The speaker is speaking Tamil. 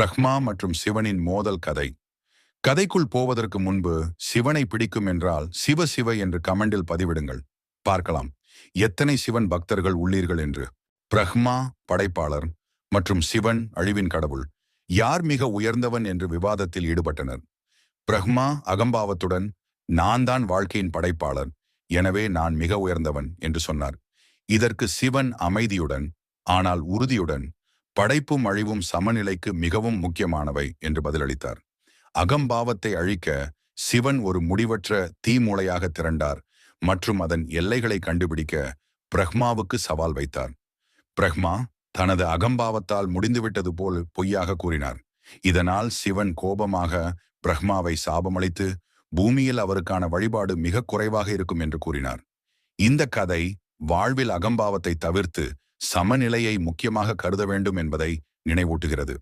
பிரஹ்மா மற்றும் சிவனின் மோதல் கதை. கதைக்குள் போவதற்கு முன்பு சிவனை பிடிக்கும் என்றால் சிவ சிவ என்று கமெண்டில் பதிவிடுங்கள். பார்க்கலாம். எத்தனை சிவன் பக்தர்கள் உள்ளீர்கள் என்று. பிரஹ்மா படைப்பாளர் மற்றும் சிவன் அழிவின் கடவுள். யார் மிக உயர்ந்தவன் என்று விவாதத்தில் ஈடுபட்டனர். பிரஹ்மா அகம்பாவத்துடன் நான் தான் வாழ்க்கையின் படைப்பாளர். எனவே நான் மிக உயர்ந்தவன் என்று சொன்னார். இதற்கு சிவன் அமைதியுடன் ஆனால் உறுதியுடன் படைப்பும் அழிவும் சமநிலைக்கு மிகவும் முக்கியமானவை என்று பதிலளித்தார். அகம்பாவத்தை அழிக்க சிவன் ஒரு முடிவற்ற தீமூளையாக திரண்டார் மற்றும் அதன் எல்லைகளை கண்டுபிடிக்க பிரஹ்மாவுக்கு சவால் வைத்தார். பிரஹ்மா தனது அகம்பாவத்தால் முடிந்துவிட்டது போல் பொய்யாக கூறினார். இதனால் சிவன் கோபமாக பிரஹ்மாவை சாபமளித்து பூமியில் அவருக்கான வழிபாடு மிக குறைவாக இருக்கும் என்று கூறினார். இந்த கதை வாழ்வில் அகம்பாவத்தை தவிர்த்து சமநிலையை முக்கியமாக கருத வேண்டும் என்பதை நினைவூட்டுகிறது.